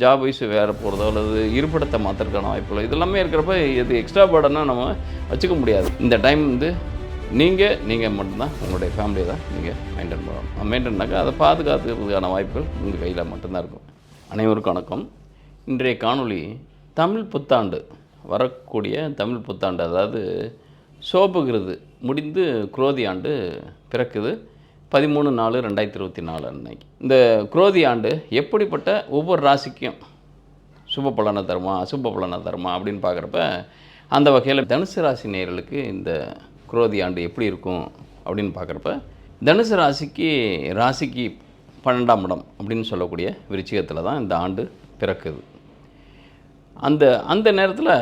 Job wise வேறு போகிறதோ அல்லது இருப்பிடத்தை மாற்றுறதுக்கான வாய்ப்புகள் இதெல்லாமே இருக்கிறப்ப இது எக்ஸ்ட்ரா பேர்டனாக நம்ம வச்சுக்க முடியாது. இந்த டைம் வந்து நீங்கள் நீங்கள் மட்டும்தான் உங்களுடைய ஃபேமிலியை தான் நீங்கள் மெயின்டைன் பண்ணணும். மெயின்டைன்னாக்கா அதை பாதுகாத்துக்கிறதுக்கான வாய்ப்புகள் உங்கள் கையில் மட்டும்தான் இருக்கும். அனைவருக்கும் வணக்கம். இன்றைய காணொளி தமிழ் புத்தாண்டு வரக்கூடிய தமிழ் புத்தாண்டு அதாவது சோப்புகிறது முடிந்து குரோதி ஆண்டு பிறக்குது. பதிமூணு நாலு ரெண்டாயிரத்தி இருபத்தி நாலு அன்னைக்கு. இந்த குரோதி ஆண்டு எப்படிப்பட்ட ஒவ்வொரு ராசிக்கும் சுப பலனை தருமா அசுப பலனை தருமா அப்படின்னு பார்க்குறப்ப அந்த வகையில் தனுசு ராசி நேர்களுக்கு இந்த குரோதி ஆண்டு எப்படி இருக்கும் அப்படின்னு பார்க்குறப்ப தனுசு ராசிக்கு ராசிக்கு பன்னெண்டாம் இடம் அப்படின்னு சொல்லக்கூடிய விருச்சிகத்தில் தான் இந்த ஆண்டு பிறக்குது. அந்த அந்த நேரத்தில்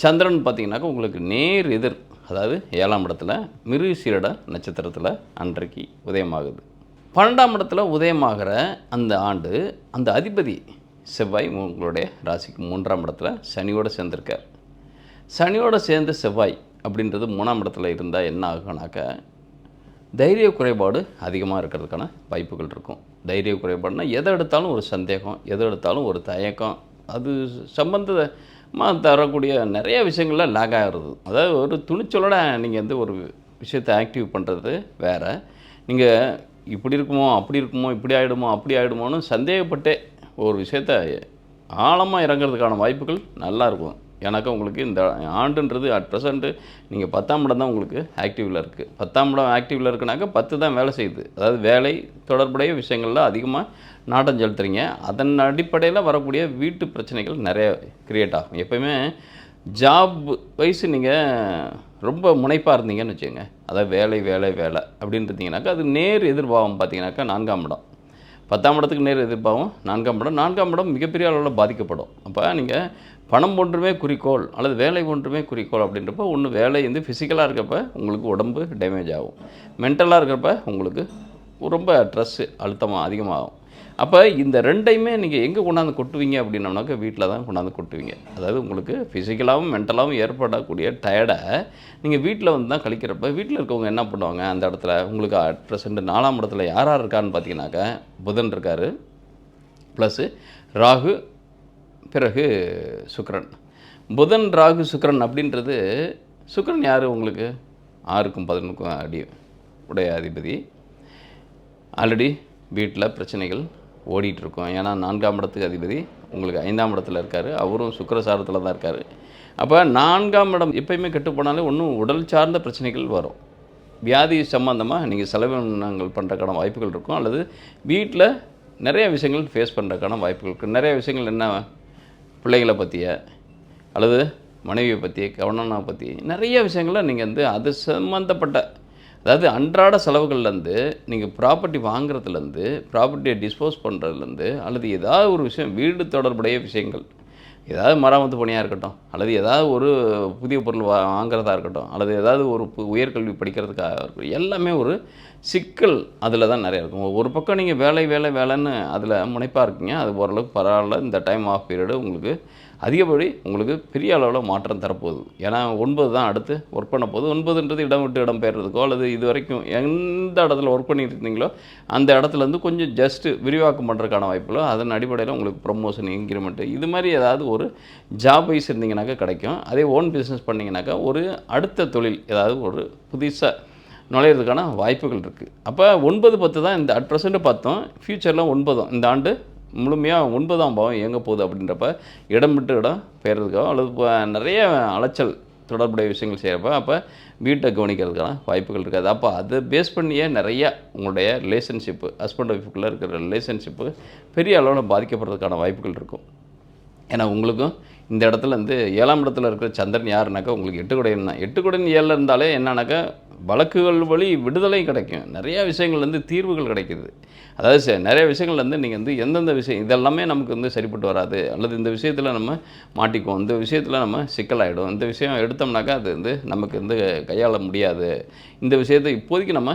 சந்திரன் பார்த்திங்கனாக்கா உங்களுக்கு நேர் எதிர் அதாவது ஏழாம் இடத்துல மிருசீரட நட்சத்திரத்தில் அன்றைக்கு உதயமாகுது. பன்னெண்டாம் இடத்துல உதயமாகிற அந்த ஆண்டு அந்த அதிபதி செவ்வாய் உங்களுடைய ராசிக்கு மூன்றாம் இடத்துல சனியோடு சேர்ந்திருக்கார். சனியோடு சேர்ந்து செவ்வாய் அப்படின்றது மூணாம் இடத்துல இருந்தால் என்ன ஆகுனாக்கா தைரிய குறைபாடு அதிகமாக இருக்கிறதுக்கான வாய்ப்புகள் இருக்கும். தைரிய குறைபாடுனால் எதை எடுத்தாலும் ஒரு சந்தேகம் எதை எடுத்தாலும் ஒரு தயக்கம் அது சம்பந்த தரக்கூடிய நிறைய விஷயங்கள்லாம் லேக் ஆகிறது அதாவது ஒரு துணிச்சலோட நீங்கள் வந்து ஒரு விஷயத்தை ஆக்டிவ் பண்ணுறது வேறு. நீங்கள் இப்படி இருக்குமோ அப்படி இருக்குமோ இப்படி ஆகிடுமோ அப்படி ஆகிடுமோன்னு சந்தேகப்பட்டே ஒரு விஷயத்த ஆழமாக இறங்குறதுக்கான வாய்ப்புகள் நல்லா இருக்கும். ஏன்னாக்கா உங்களுக்கு இந்த ஆண்டுன்றது அட் ப்ரெசண்ட்டு நீங்கள் பத்தாம் இடம் தான் உங்களுக்கு ஆக்டிவில் இருக்குது பத்தாம் இடம் ஆக்டிவில் இருக்குனாக்கா பத்து தான் வேலை செய்யுது. அதாவது வேலை தொடர்புடைய விஷயங்களில் அதிகமாக நாட்டம் செலுத்துறீங்க. அதன் அடிப்படையில் வரக்கூடிய வீட்டு பிரச்சனைகள் நிறைய க்ரியேட் ஆகும். எப்பயுமே ஜாப் வைஸ் நீங்கள் ரொம்ப முனைப்பாக இருந்தீங்கன்னு வச்சுக்கோங்க. அதாவது வேலை வேலை வேலை அப்படின்னு இருந்தீங்கன்னாக்கா அது நேர் எதிர்பாவம் பார்த்தீங்கன்னாக்கா நான்காம் இடம். பத்தாம் இடத்துக்கு நேர் எதிர்பாவும் நான்காம் இடம். நான்காம் இடம் மிகப்பெரிய அளவில் பாதிக்கப்படும். அப்போ நீங்கள் பணம் ஒன்றுமே குறிக்கோள் அல்லது வேலை ஒன்றுமே குறிக்கோள் அப்படின்றப்ப ஒன்று வேலை வந்து ஃபிசிக்கலாக இருக்கிறப்ப உங்களுக்கு உடம்பு டேமேஜ் ஆகும். மென்டலாக இருக்கிறப்ப உங்களுக்கு ரொம்ப ட்ரெஸ்ஸு அழுத்தமாக அதிகமாகும். அப்போ இந்த ரெண்டையுமே நீங்கள் எங்கே கொண்டாந்து கொட்டுவீங்க அப்படின்னோம்னாக்கா வீட்டில் தான் கொண்டாந்து கொட்டுவீங்க. அதாவது உங்களுக்கு ஃபிசிக்கலாகவும் மென்டலாகவும் ஏற்படக்கூடிய டயர்டை நீங்கள் வீட்டில் வந்து தான் கழிக்கிறப்ப வீட்டில் இருக்கவங்க என்ன பண்ணுவாங்க? அந்த இடத்துல உங்களுக்கு அட் நாலாம் இடத்துல யார் யார் இருக்கான்னு பார்த்தீங்கன்னாக்கா புதன் இருக்கார். ப்ளஸ்ஸு ராகு பிறகு சுக்கரன். புதன் ராகு சுக்கிரன் அப்படின்றது சுக்கிரன் யார் உங்களுக்கு? ஆறுக்கும் பதினொன்றுக்கும் அடி உடைய அதிபதி. ஆல்ரெடி வீட்டில் பிரச்சனைகள் ஓடிட்டுருக்கோம். ஏன்னா நான்காம் இடத்துக்கு அதிபதி. உங்களுக்கு ஐந்தாம் இடத்துல இருக்கார். அவரும் சுக்கரசாரத்தில் தான் இருக்கார். அப்போ நான்காம் இடம் எப்பயுமே கெட்டு போனாலே ஒன்றும் உடல் சார்ந்த பிரச்சனைகள் வரும். வியாதி சம்பந்தமாக நீங்கள் செலவினங்கள் பண்ணுறக்கான வாய்ப்புகள் இருக்கும். அல்லது வீட்டில் நிறைய விஷயங்கள் ஃபேஸ் பண்ணுறதுக்கான வாய்ப்புகள் இருக்குது நிறைய விஷயங்கள் என்ன பிள்ளைங்களை பற்றிய அல்லது மனைவியை பற்றி கவனனை பற்றி நிறைய விஷயங்களை நீங்கள் வந்து அது சம்மந்தப்பட்ட அதாவது அன்றாட செலவுகள்லேருந்து நீங்கள் ப்ராப்பர்ட்டி வாங்குறதுலேருந்து ப்ராப்பர்ட்டியை டிஸ்போஸ் பண்ணுறதுலேருந்து அல்லது ஏதாவது ஒரு விஷயம் வீடு தொடர்புடைய விஷயங்கள் ஏதாவது மராமத்து பணியாக இருக்கட்டும் அல்லது ஏதாவது ஒரு புதிய பொருள் வா வாங்குறதா இருக்கட்டும் அல்லது ஏதாவது ஒரு பு- உயர்கல்வி படிக்கிறதுக்காக இருக்கட்டும் எல்லாமே ஒரு சிக்கல் அதில் தான் நிறையா இருக்கும். ஒரு பக்கம் நீங்கள் வேலை வேலை வேலைன்னு அதில் முனைப்பாக இருக்கீங்க அது ஓரளவுக்கு பரவாயில்ல. இந்த டைம் ஆஃப் பீரியடு உங்களுக்கு அதிகப்படி உங்களுக்கு பெரிய அளவில் மாற்றம் தரப்போகுது. ஏன்னா ஒன்பது தான் அடுத்து ஒர்க் பண்ண போகுது. ஒன்பதுன்றது இடம் விட்டு இடம் பெயர்றதுக்கோ அல்லது இது வரைக்கும் எந்த இடத்துல ஒர்க் பண்ணிட்டு இருந்தீங்களோ அந்த இடத்துலேருந்து கொஞ்சம் ஜஸ்ட்டு விரிவாக்கம் பண்ணுறதுக்கான வாய்ப்புகளோ. அதன் அடிப்படையில் உங்களுக்கு ப்ரொமோஷன் இன்க்ரிமெண்ட்டு இது மாதிரி ஏதாவது ஒரு ஜாப் வைஸ் இருந்தீங்கனாக்கா கிடைக்கும். அதே ஓன் பிஸ்னஸ் பண்ணிங்கனாக்கா ஒரு அடுத்த தொழில் ஏதாவது ஒரு புதுசாக நுழையிறதுக்கான வாய்ப்புகள் இருக்குது அப்போ ஒன்பது பத்து தான் இந்த அட் ப்ரெசென்ட்டு பார்த்தோம். ஃப்யூச்சரில் ஒன்பதும். இந்த ஆண்டு முழுமையாக ஒன்பதாம் பாவம் எங்கே போகுது அப்படின்றப்ப இடம் விட்டு இடம் பெயர்றதுக்கோ அல்லது நிறைய அலைச்சல் தொடர்புடைய விஷயங்கள் செய்கிறப்ப அப்போ வீட்டை கவனிக்கிறதுக்கான வாய்ப்புகள் இருக்காது. அப்போ அதை பேஸ் பண்ணியே நிறையா உங்களுடைய ரிலேஷன்ஷிப்பு ஹஸ்பண்ட் ஒய்ஃபுக்குள்ளே இருக்கிற ரிலேஷன்ஷிப்பு பெரிய அளவில் பாதிக்கப்படுறதுக்கான வாய்ப்புகள் இருக்கும். ஏன்னா உங்களுக்கும் இந்த இடத்துல வந்து ஏழாம் இடத்துல இருக்கிற சந்திரன் யாருனாக்கா உங்களுக்கு எட்டுக்குடையன் தான். எட்டுக்குடையன் ஏழில் இருந்தாலே என்னன்னாக்கா வழக்குகள் வழி விடுதலை கிடைக்கும். நிறையா விஷயங்கள் வந்து தீர்வுகள் கிடைக்கிது. அதாவது ச- நிறைய விஷயங்கள் வந்து நீங்கள் வந்து எந்தெந்த விஷயம் இதெல்லாமே நமக்கு வந்து சரிப்பட்டு வராது. அல்லது இந்த விஷயத்தில் நம்ம மாட்டிக்குவோம். இந்த விஷயத்தில் நம்ம சிக்கலாகிடும் இந்த விஷயம் எடுத்தோம்னாக்கா அது வந்து நமக்கு வந்து கையாள முடியாது. இந்த விஷயத்தை இப்போதைக்கு நம்ம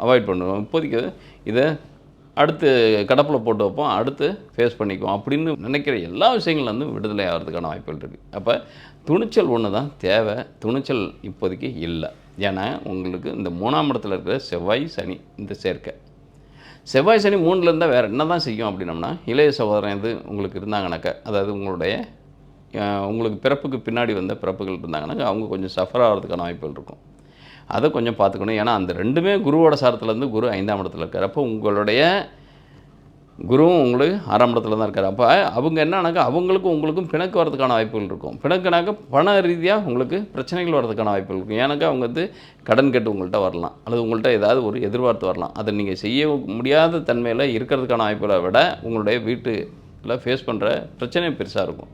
அவாய்ட் பண்ணுவோம். இப்போதைக்கு இதை அடுத்து கடப்பில் போட்டு வைப்போம் அடுத்து ஃபேஸ் பண்ணிக்குவோம் அப்படின்னு நினைக்கிற எல்லா விஷயங்களும் வந்து விடுதலை ஆகிறதுக்கான வாய்ப்புகள் இருக்குது அப்போ துணிச்சல் ஒன்று தான் தேவை. துணிச்சல் இப்போதைக்கு இல்லை. ஏன்னா உங்களுக்கு இந்த மூணாம் இடத்துல இருக்கிற செவ்வாய் சனி இந்த சேர்க்கை. செவ்வாய் சனி மூணில் இருந்தால் வேறு என்ன தான் செய்யும் அப்படின்னம்னா இளைய சகோதரன் இது உங்களுக்கு இருந்தாங்கனாக்கா அதாவது உங்களுடைய உங்களுக்கு பிறப்புக்கு பின்னாடி வந்த பிறப்புகள் இருந்தாங்கனாக்கா அவங்க கொஞ்சம் சஃபர் ஆகிறதுக்கான வாய்ப்புகள் இருக்கும். அதை கொஞ்சம் பார்த்துக்கணும். ஏன்னா அந்த ரெண்டுமே குருவோட சாரத்துலேருந்து குரு ஐந்தாம் இடத்துல இருக்கார். அப்போ உங்களுடைய குருவும் உங்களுக்கு ஆறாம் இடத்துல தான் இருக்கார். அப்போ அவங்க என்னன்னாக்கா அவங்களுக்கும் உங்களுக்கும் பிணக்கு வரதுக்கான வாய்ப்புகள் இருக்கும். பிணக்குனாக்கா பண ரீதியாக உங்களுக்கு பிரச்சனைகள் வரதுக்கான வாய்ப்புகள் இருக்கும். ஏன்னாக்கா அவங்க வந்து கடன் கேட்டு உங்கள்கிட்ட வரலாம். அல்லது உங்கள்கிட்ட ஏதாவது ஒரு எதிர்பார்த்து வரலாம். அதை நீங்கள் செய்ய முடியாத தன்மையில் இருக்கிறதுக்கான வாய்ப்புகளை விட உங்களுடைய வீட்டில் ஃபேஸ் பண்ணுற பிரச்சனை பெருசாக இருக்கும்.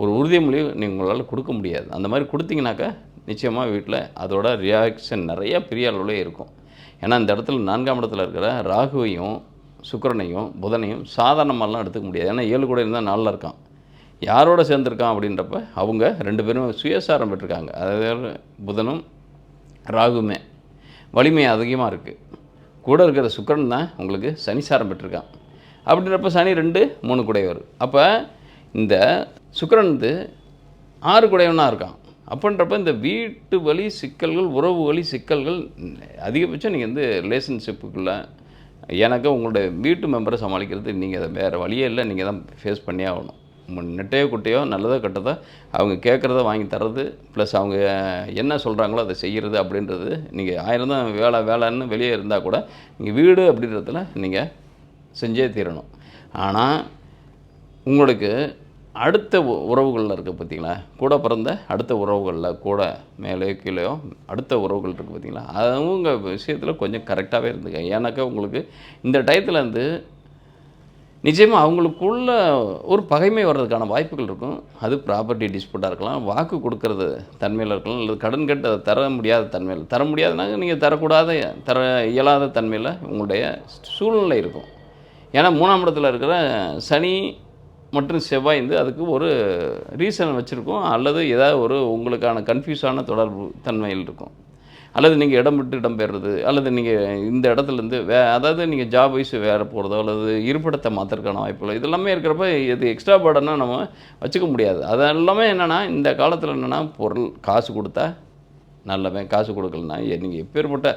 ஒரு உறுதிமொழி நீங்கள் உங்களால் கொடுக்க முடியாது. அந்த மாதிரி கொடுத்தீங்கனாக்கா நிச்சயமாக வீட்டில் அதோட ரியாக்ஷன் நிறைய பெரிய அளவில் இருக்கும். ஏன்னா இந்த இடத்துல நான்காம் இடத்துல இருக்கிற ராகுவையும் சுக்கரனையும் புதனையும் சாதாரணமாலாம் எடுத்துக்க முடியாது. ஏன்னா ஏழு கூட இருந்தால் நாளில் இருக்கான். யாரோட சேர்ந்துருக்கான் அப்படின்றப்ப அவங்க ரெண்டு பேரும் சுயசாரம் பெற்றிருக்காங்க. அதாவது புதனும் ராகுமே வலிமை அதிகமாக இருக்குது கூட இருக்கிற சுக்கிரன் தான் உங்களுக்கு சனிசாரம் பெற்றிருக்கான். அப்படின்றப்ப சனி ரெண்டு மூணு குடையவர். அப்போ இந்த சுக்கரன் வந்து ஆறு குடையவனாக இருக்கான். அப்படின்றப்ப இந்த வீட்டு வழி சிக்கல்கள் உறவு வழி சிக்கல்கள் அதிகபட்சம் நீங்கள் வந்து ரிலேஷன்ஷிப்புக்குள்ளே எனக்கு உங்களுடைய வீட்டு மெம்பரை சமாளிக்கிறது நீங்கள் அதை வேறு வழியே இல்லை. நீங்கள் தான் ஃபேஸ் பண்ணியே ஆகணும். நெட்டையோ குட்டையோ நல்லதோ கெட்டதோ அவங்க கேட்குறத வாங்கி தர்றது ப்ளஸ் அவங்க என்ன சொல்கிறாங்களோ அதை செய்கிறது அப்படின்றது நீங்கள் ஆயிரம் தான் வேலை வேலைன்னு வெளியே இருந்தால் கூட நீங்கள் வீடு அப்படின்றதுல நீங்கள் செஞ்சே தீரணும். ஆனால் உங்களுக்கு அடுத்த உ- உறவுகளில் இருக்குது பார்த்தீங்களா கூட பிறந்த அடுத்த உறவுகளில் கூட மேலேயோ கீழேயோ அடுத்த உறவுகள் இருக்குது பார்த்தீங்களா அவங்க விஷயத்தில் கொஞ்சம் கரெக்டாகவே இருந்துங்க ஏன்னாக்கா உங்களுக்கு இந்த டயத்தில் வந்து நிச்சயமாக அவங்களுக்குள்ள ஒரு பகைமை வர்றதுக்கான வாய்ப்புகள் இருக்கும். அது ப்ராப்பர்ட்டி டிஸ்பியூட்டாக இருக்கலாம். வாக்கு கொடுக்கறது தன்மையில் இருக்கலாம். இல்லை கடன் கட்டு அதை தர முடியாத தன்மையில். தர முடியாதுனாக்க நீங்கள் தரக்கூடாத தர இயலாத தன்மையில் உங்களுடைய சூழ்நிலை இருக்கும். ஏன்னா மூணாம் இடத்துல இருக்கிற சனி மற்றும் செவ்வாய் வந்து அதுக்கு ஒரு ரீசன் வச்சுருக்கோம் அல்லது ஏதாவது ஒரு உங்களுக்கான கன்ஃபியூஸான தொடர்பு தன்மையில் இருக்கும். அல்லது நீங்கள் இடம் விட்டு இடம் பெறுறது அல்லது நீங்கள் இந்த இடத்துலேருந்து வே அதாவது நீங்கள் ஜாப் வைஸ் வேறு போகிறதோ அல்லது இருப்பிடத்தை மாற்றுறதுக்கான வாய்ப்புகள் இதெல்லாமே இருக்கிறப்ப இது எக்ஸ்ட்ரா பேர்டனாக நம்ம வச்சுக்க முடியாது. அதெல்லாமே என்னென்னா இந்த காலத்தில் என்னென்னா பொருள் காசு கொடுத்தா நல்லவன் காசு கொடுக்கலனா நீங்கள் எப்பேற்பட்ட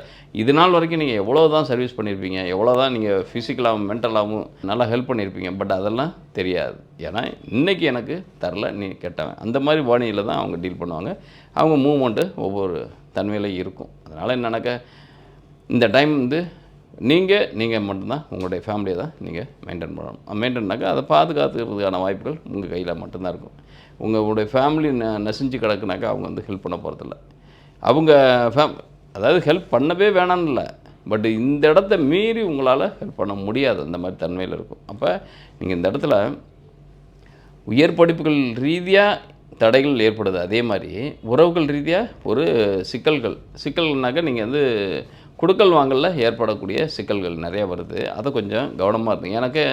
இது நாள் வரைக்கும் நீங்கள் எவ்வளோ தான் சர்வீஸ் பண்ணியிருப்பீங்க எவ்வளோ தான் நீங்கள் ஃபிசிக்கலாகவும் மென்டலாகவும் நல்லா ஹெல்ப் பண்ணியிருப்பீங்க பட் அதெல்லாம் தெரியாது. ஏன்னா இன்றைக்கி எனக்கு தரல நீ கெட்டவன். அந்த மாதிரி பாணியில் தான் அவங்க டீல் பண்ணுவாங்க. அவங்க மூமெண்ட்டு ஒவ்வொரு தன்மையில் இருக்கும். அதனால் என்னன்னாக்க இந்த டைம் வந்து நீங்கள் நீங்கள் மட்டும்தான் உங்களுடைய ஃபேமிலியை தான் நீங்கள் மெயின்டைன் பண்ணணும். மெயின்டைன்னாக்கா அதை பாதுகாத்துக்கிறதுக்கான வாய்ப்புகள் உங்கள் கையில் மட்டும்தான் இருக்கும். உங்களுடைய ஃபேமிலி ந நசிஞ்சு கிடக்குனாக்கா அவங்க வந்து ஹெல்ப் பண்ண போகிறதில்ல அவங்க ஃபேம் அதாவது ஹெல்ப் பண்ணவே வேணாம்னு இல்லை. பட் இந்த இடத்த மீறி உங்களால் ஹெல்ப் பண்ண முடியாது. அந்த மாதிரி தன்மையில் இருக்கும். அப்போ நீங்கள் இந்த இடத்துல உயர் படிப்புகள் ரீதியாக தடைகள் ஏற்படுது. அதே மாதிரி உறவுகள் ரீதியாக ஒரு சிக்கல்கள். சிக்கல்னாக்க நீங்கள் வந்து கொடுக்கல் வாங்கலில் ஏற்படக்கூடிய சிக்கல்கள் நிறையா வருது. அதை கொஞ்சம் கவனமாக இருக்கும் எனக்கு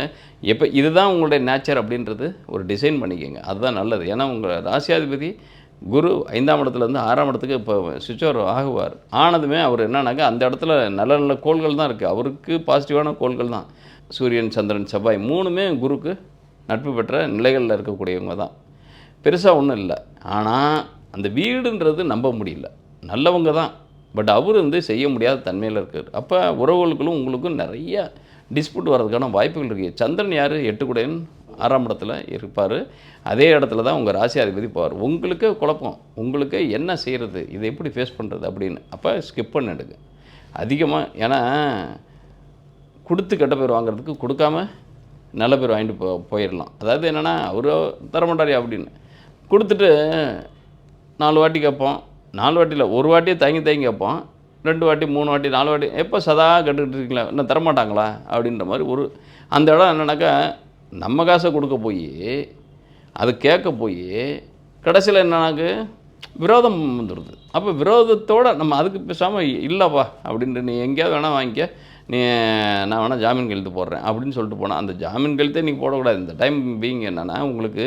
எப்போ இதுதான் உங்களுடைய நேச்சர் அப்படின்றது ஒரு டிசைன் பண்ணிக்கோங்க. அதுதான் நல்லது. ஏன்னா உங்கள் ராசியாதிபதி குரு ஐந்தாம் இடத்துலேருந்து ஆறாம் இடத்துக்கு இப்போ சுவிட்ச் ஓவர் ஆகுவார். ஆனதுமே அவர் என்னன்னாக்கா அந்த இடத்துல நல்ல நல்ல கோள்கள் தான் இருக்குது அவருக்கு பாசிட்டிவான கோள்கள் தான். சூரியன் சந்திரன் செவ்வாய் மூணுமே குருக்கு நட்பு பெற்ற நிலைகளில் இருக்கக்கூடியவங்க தான். பெருசாக ஒன்றும் இல்லை. ஆனால் அந்த வீடுன்றது நம்ப முடியல. நல்லவங்க தான். பட் அவர் வந்து செய்ய முடியாத தன்மையில் இருக்கார். அப்போ உறவுகளுக்கும் உங்களுக்கும் நிறைய டிஸ்பியூட் வர்றதுக்கான வாய்ப்புகள் இருக்குது சந்திரன் யார்? எட்டுக்குடையன். ஆறாம் இடத்துல இருப்பார். அதே இடத்துல தான் உங்கள் ராசியாதிபதி போவார். உங்களுக்கு குழப்பம். உங்களுக்கு என்ன செய்கிறது இதை எப்படி ஃபேஸ் பண்ணுறது அப்படின்னு. அப்போ ஸ்கிப் பண்ணிடுங்க. அதிகமாக ஏன்னா கொடுத்து கெட்ட பேர் வாங்குறதுக்கு கொடுக்காம நல்ல பேர் வாங்கிட்டு போ போயிடலாம். அதாவது என்னென்னா அவர் தரமாட்டாரியா அப்படின்னு. கொடுத்துட்டு நாலு வாட்டி கேட்போம். நாலு வாட்டியில் ஒரு வாட்டியே தங்கி தங்கி கேட்போம். ரெண்டு வாட்டி மூணு வாட்டி நாலு வாட்டி எப்போ சதா கட்டுக்கிட்டு இருக்கீங்களா? இன்னும் தரமாட்டாங்களா அப்படின்ற மாதிரி ஒரு அந்த இடம் என்னன்னாக்கா நம்ம காசை கொடுக்க போய் அது கேட்க போய் கடைசியில் என்னன்னாக்கு விரோதம் வந்துடுது அப்போ விரோதத்தோடு நம்ம அதுக்கு பேசாமல் இல்லைப்பா அப்படின்ட்டு நீ எங்கேயாவது வேணால் வாங்கிக்க. நீ நான் வேணால் ஜாமீன் கழுத்து போடுறேன் அப்படின்னு சொல்லிட்டு போனால் அந்த ஜாமீன் கழுத்தே நீங்கள் போடக்கூடாது. இந்த டைம் பீங் என்னென்னா உங்களுக்கு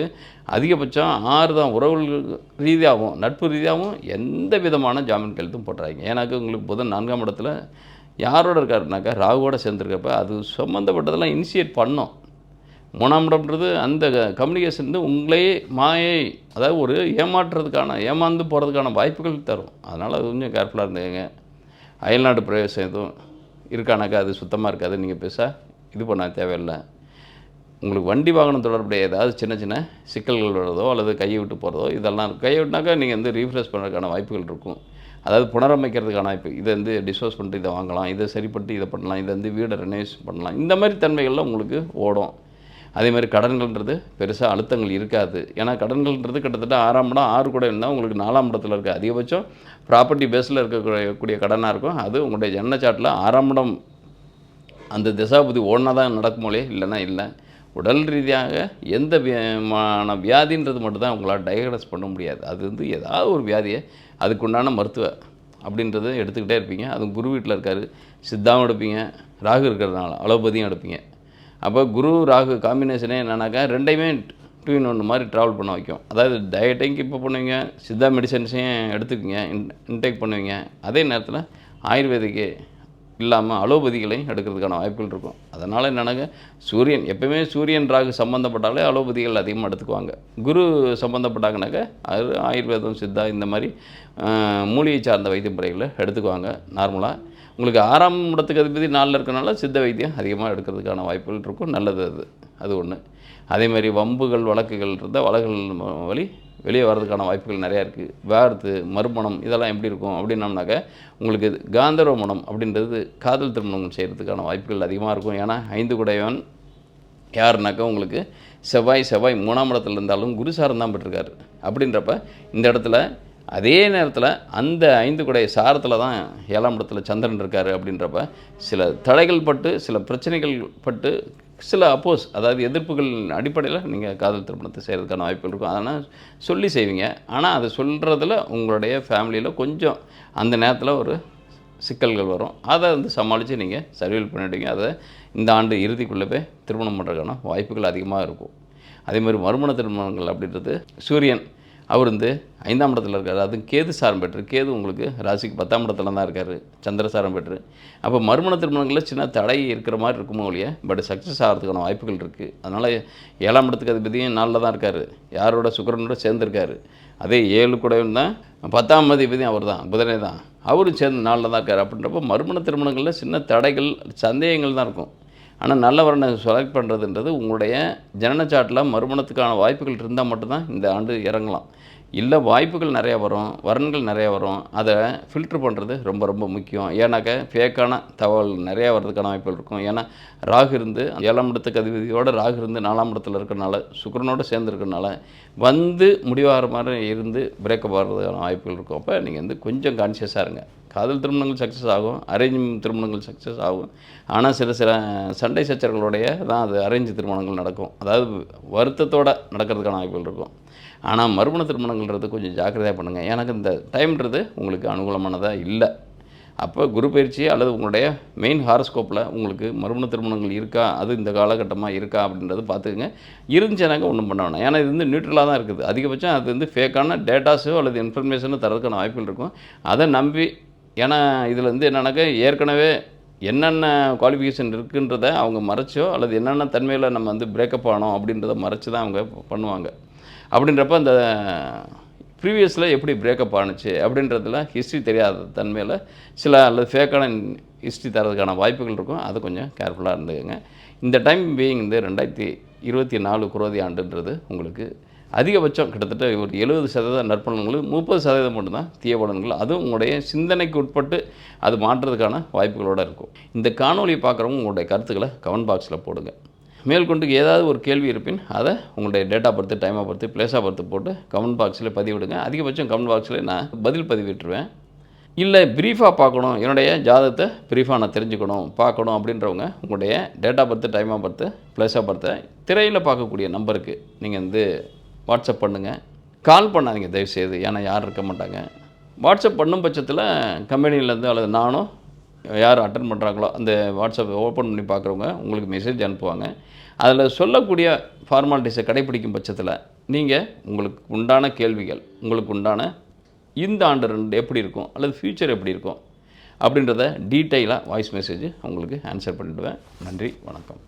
அதிகபட்சம் ஆறு தான் உறவுகள் ரீதியாகவும் நட்பு ரீதியாகவும் எந்த விதமான ஜாமீன் கழுத்தும் போடுறாங்க ஏன்னாக்க உங்களுக்கு புதன் நான்காம் இடத்துல யாரோட இருக்காருனாக்கா ராகுவோட சேர்ந்துருக்கப்ப அது சம்மந்தப்பட்டதெல்லாம் இனிஷியேட் பண்ணோம் மூணாம் இடம்ன்றது அந்த கம்யூனிகேஷன் வந்து உங்களே மாயை அதாவது ஒரு ஏமாற்றுறதுக்கான ஏமாந்து போகிறதுக்கான வாய்ப்புகள் தரும். அதனால் அது கொஞ்சம் கேர்ஃபுல்லாக இருந்துங்க அயல்நாடு பிரவேசம் எதுவும் இருக்கானாக்கா அது சுத்தமாக இருக்காது நீங்கள் பெருசாக இது பண்ண தேவையில்லை. உங்களுக்கு வண்டி வாகனம் தொடர்புடைய ஏதாவது சின்ன சின்ன சிக்கல்கள் வர்றதோ அல்லது கையை விட்டு போகிறதோ இதெல்லாம் இருக்கும் கையை விட்டுனாக்கா நீங்கள் வந்து ரீஃப்ரெஷ் பண்ணுறதுக்கான வாய்ப்புகள் இருக்கும். அதாவது புனரமைக்கிறதுக்கான வாய்ப்பு. இதை வந்து டிஸ்போஸ் பண்ணிட்டு இதை வாங்கலாம் இதை சரிப்பட்டு இதை பண்ணலாம் இதை வந்து வீடை ரெனோவேஸ் பண்ணலாம். இந்த மாதிரி தன்மைகள்லாம் உங்களுக்கு ஓடும். அதே மாதிரி கடன்கள்ன்றது பெருசாக அழுத்தங்கள் இருக்காது. ஏன்னா கடன்கள்ன்றது கிட்டத்தட்ட ஆறாம் இடம் ஆறு கூட இருந்தால் உங்களுக்கு நாலாம் இடத்துல இருக்குது அதிகபட்சம் ப்ராப்பர்ட்டி பேஸில் இருக்கக்கூடிய கடனாக இருக்கும். அது உங்களுடைய ஜன்ன சாட்டில் ஆறாம் இடம் அந்த திசாபதி ஓடினா தான் நடக்குமோலே இல்லைன்னா இல்லை. உடல் ரீதியாக எந்த விதமான வியாதின்றது மட்டும்தான் உங்களால் டயக்னஸ் பண்ண முடியாது. அது வந்து ஏதாவது ஒரு வியாதியை அதுக்குண்டான மருத்துவ அப்படின்றத எடுத்துக்கிட்டே இருப்பீங்க. அதுவும் குரு வீட்டில் இருக்கார். சித்தாவும் எடுப்பீங்க. ராகு இருக்கிறதுனால அலோபதியும் எடுப்பீங்க. அப்போ குரு ராகு காம்பினேஷனே என்னன்னாக்கா ரெண்டையுமே டூ இன் ஒன்று மாதிரி ட்ராவல் பண்ண வைக்கும். அதாவது டயட்டையும் இப்போ பண்ணுவீங்க சித்தா மெடிசன்ஸையும் எடுத்துக்குங்க இன் இன்டேக் பண்ணுவீங்க. அதே நேரத்தில் ஆயுர்வேதிக்கு இல்லாமல் அலோபதிகளையும் எடுக்கிறதுக்கான வாய்ப்புகள் இருக்கும். அதனால் என்னன்னாக்க சூரியன் எப்பவுமே சூரியன் ராகு சம்மந்தப்பட்டாலே அலோபதிகள் அதிகமாக எடுத்துக்குவாங்க. குரு சம்மந்தப்பட்டாங்கனாக்க அது ஆயுர்வேதம் சித்தா இந்த மாதிரி மூலிகை சார்ந்த வைத்திய முறைகளை எடுத்துக்குவாங்க. நார்மலாக உங்களுக்கு ஆறாம் இடத்துக்கு அதிபதி நாளில் இருக்கனால சித்த வைத்தியம் அதிகமாக எடுக்கிறதுக்கான வாய்ப்புகள் இருக்கும். நல்லது அது. அது ஒன்று அதே மாதிரி வம்புகள் வழக்குகள் இருந்தால் வழக்குகள் வழி வெளியே வர்றதுக்கான வாய்ப்புகள் நிறையா இருக்குது வேர்த்து மறுமணம் இதெல்லாம் எப்படி இருக்கும் அப்படின்னம்னாக்க உங்களுக்கு இது காந்தர்வ மனம் அப்படின்றது காதல் திருமணம் செய்கிறதுக்கான வாய்ப்புகள் அதிகமாக இருக்கும். ஏன்னா ஐந்து குடையவன் யாருனாக்கா உங்களுக்கு செவ்வாய் செவ்வாய் மூணாம் இடத்துல இருந்தாலும் குருசாரம் தான் பெற்றிருக்காரு. அப்படின்றப்ப இந்த இடத்துல அதே நேரத்தில் அந்த ஐந்து குடைய சாரத்தில் தான் ஏழாம் இடத்துல சந்திரன் இருக்கார் அப்படின்றப்ப சில தடைகள் பட்டு சில பிரச்சனைகள் பட்டு சில அப்போஸ் அதாவது எதிர்ப்புகள் அடிப்படையில் நீங்கள் காதல் திருமணத்தை செய்கிறதுக்கான வாய்ப்புகள் இருக்கும். அதனால் சொல்லி செய்வீங்க. ஆனால் அதை சொல்கிறதுல உங்களுடைய ஃபேமிலியில் கொஞ்சம் அந்த நேரத்தில் ஒரு சிக்கல்கள் வரும். அதை வந்து சமாளித்து நீங்கள் சர்வீல் பண்ணிவிடுங்க அதை இந்த ஆண்டு இறுதிக்குள்ளே போய் திருமணம் பண்ணுறதுக்கான வாய்ப்புகள் அதிகமாக இருக்கும். அதேமாதிரி மறுமண திருமணங்கள் அப்படின்றது சூரியன் அவர் வந்து ஐந்தாம் இடத்துல இருக்கார். அதுவும் கேது சாரம் பெற்று கேது உங்களுக்கு ராசிக்கு பத்தாம் இடத்துல தான் இருக்கார். சந்திர சாரம் பெற்று. அப்போ மறுமண திருமணங்களில் சின்ன தடை இருக்கிற மாதிரி இருக்குமோ ஒழிய பட் சக்ஸஸ் ஆகிறதுக்கான வாய்ப்புகள் இருக்குது அதனால் ஏழாம் இடத்துக்கு அதிபதியும் நாளில் தான் இருக்கார். யாரோட? சுக்கரனோட சேர்ந்துருக்காரு அதே ஏழு கூடவும் தான் பத்தாம் அதிபதியும் அவர் தான் புதனே தான். அவரும் சேர்ந்து நாளில் தான் இருக்கார். அப்படின்றப்போ மறுமண திருமணங்களில் சின்ன தடைகள் சந்தேகங்கள் தான் இருக்கும். ஆனால் நல்லவரனை செலக்ட் பண்ணுறதுன்றது உங்களுடைய ஜனனச்சாட்டில் மறுமணத்துக்கான வாய்ப்புகள் இருந்தால் மட்டும்தான் இந்த ஆண்டு இறங்கலாம். இல்லை வாய்ப்புகள் நிறையா வரும் வரன்கள் நிறையா வரும் அதை ஃபில்ட்ரு பண்ணுறது ரொம்ப ரொம்ப முக்கியம். ஏன்னாக்க ஃபேக்கான தகவல் நிறையா வர்றதுக்கான வாய்ப்புகள் இருக்கும். ஏன்னா ராகு இருந்து ஏழாம் இடத்துக்கு அதிபதியோடு ராகு இருந்து நாலாம் இடத்துல இருக்கிறனால சுக்கரனோடு சேர்ந்துருக்கனால வந்து முடிவாகிற மாதிரி இருந்து பிரேக்கப் ஆகிறதுக்கான வாய்ப்புகள் இருக்கும். அப்போ நீங்கள் வந்து கொஞ்சம் கான்சியஸாக இருங்க. காதல் திருமணங்கள் சக்ஸஸ் ஆகும் அரேஞ்ச் திருமணங்கள் சக்ஸஸ் ஆகும். ஆனால் சில சில சண்டை சச்சரவுகளுடைய தான் அது அரேஞ்ச் திருமணங்கள் நடக்கும். அதாவது வருத்தத்தோடு நடக்கிறதுக்கான வாய்ப்புகள் இருக்கும். ஆனால் மறுமண திருமணங்கள்ன்றது கொஞ்சம் ஜாக்கிரதையாக பண்ணுங்கள் எனக்கு இந்த டைம்ன்றது உங்களுக்கு அனுகூலமானதாக இல்லை. அப்போ குரு பயிற்சி அல்லது உங்களுடைய மெயின் ஹாரஸ்கோப்பில் உங்களுக்கு மறுமண திருமணங்கள் இருக்கா அது இந்த காலகட்டமாக இருக்கா அப்படின்றது பார்த்துக்குங்க. இருந்துச்சுனாக்க ஒன்றும் பண்ண வேணாம். ஏன்னா இது வந்து நியூட்ரலாக தான் இருக்குது. அதிகபட்சம் அது வந்து ஃபேக்கான டேட்டாஸோ அல்லது இன்ஃபர்மேஷனோ தரதுக்கான வாய்ப்புகள் இருக்கும். அதை நம்பி ஏன்னா இதில் வந்து என்னென்னாக்கா ஏற்கனவே என்னென்ன குவாலிஃபிகேஷன் இருக்குன்றத அவங்க மறைச்சோ அல்லது என்னென்ன தன்மையில் நம்ம வந்து பிரேக்கப் ஆனோம் அப்படின்றத மறைச்சி தான் அவங்க பண்ணுவாங்க. அப்படின்றப்ப அந்த ப்ரீவியஸில் எப்படி பிரேக்கப் ஆணுச்சு அப்படின்றதுல ஹிஸ்ட்ரி தெரியாத தன்மையில் சில அல்லது ஃபேக்கான ஹிஸ்ட்ரி தரதுக்கான வாய்ப்புகள் இருக்கும். அது கொஞ்சம் கேர்ஃபுல்லாக இருந்துக்கங்க. இந்த டைம் பீயிங் வந்து ரெண்டாயிரத்தி இருபத்தி நாலு குரோதி ஆண்டுன்றது உங்களுக்கு அதிகபட்சம் கிட்டத்தட்ட ஒரு எழுபது சதவீத நற்பலன்கள் முப்பது சதவீதம் மட்டும்தான் தீய பலன்கள் அதுவும் உங்களுடைய சிந்தனைக்கு உட்பட்டு அது மாற்றுறதுக்கான வாய்ப்புகளோடு இருக்கும். இந்த காணொலியை பார்க்குறவங்க உங்களுடைய கருத்துக்களை கமெண்ட் பாக்ஸில் போடுங்க. மேற்கொண்டு ஏதாவது ஒரு கேள்வி இருப்பின் அதை உங்களுடைய டேட்டா பொறுத்து டைமை பொறுத்து பிளேஸாக பொறுத்து போட்டு கமெண்ட் பாக்ஸில் பதிவிடுங்க. அதிகபட்சம் கமெண்ட் பாக்ஸில் நான் பதில் பதிவிட்டுருவேன். இல்லை ப்ரீஃபாக பார்க்கணும். என்னுடைய ஜாதகத்தை ப்ரீஃபாக நான் தெரிஞ்சுக்கணும் பார்க்கணும் அப்படின்றவங்க உங்களுடைய டேட்டா பர்த்து டைமாக பர்த்து பிளேஸ் பர்த்தை திரையில் பார்க்கக்கூடிய நம்பருக்கு நீங்கள் வந்து வாட்ஸ்அப் பண்ணுங்கள் கால் பண்ணாதீங்க தயவுசெய்து. ஏன்னா யாரும் இருக்க மாட்டாங்க. வாட்ஸ்அப் பண்ணும் பட்சத்தில் கம்பெனியிலேருந்து அல்லது நானும் யார் அட்டன் பண்ணுறாங்களோ அந்த வாட்ஸ்அப் ஓப்பன் பண்ணி பார்க்குறவங்க உங்களுக்கு மெசேஜ் அனுப்புவாங்க. அதில் சொல்லக்கூடிய ஃபார்மாலிட்டிஸை கடைப்பிடிக்கும் பட்சத்தில் நீங்கள் உங்களுக்கு உண்டான கேள்விகள் உங்களுக்கு உண்டான இந்த ஆண்டு ரெண்டு எப்படி இருக்கும் அல்லது ஃப்யூச்சர் எப்படி இருக்கும் அப்படின்றத டீட்டெயிலாக வாய்ஸ் மெசேஜ் உங்களுக்கு ஆன்சர் பண்ணிவிடுவேன் நன்றி வணக்கம்.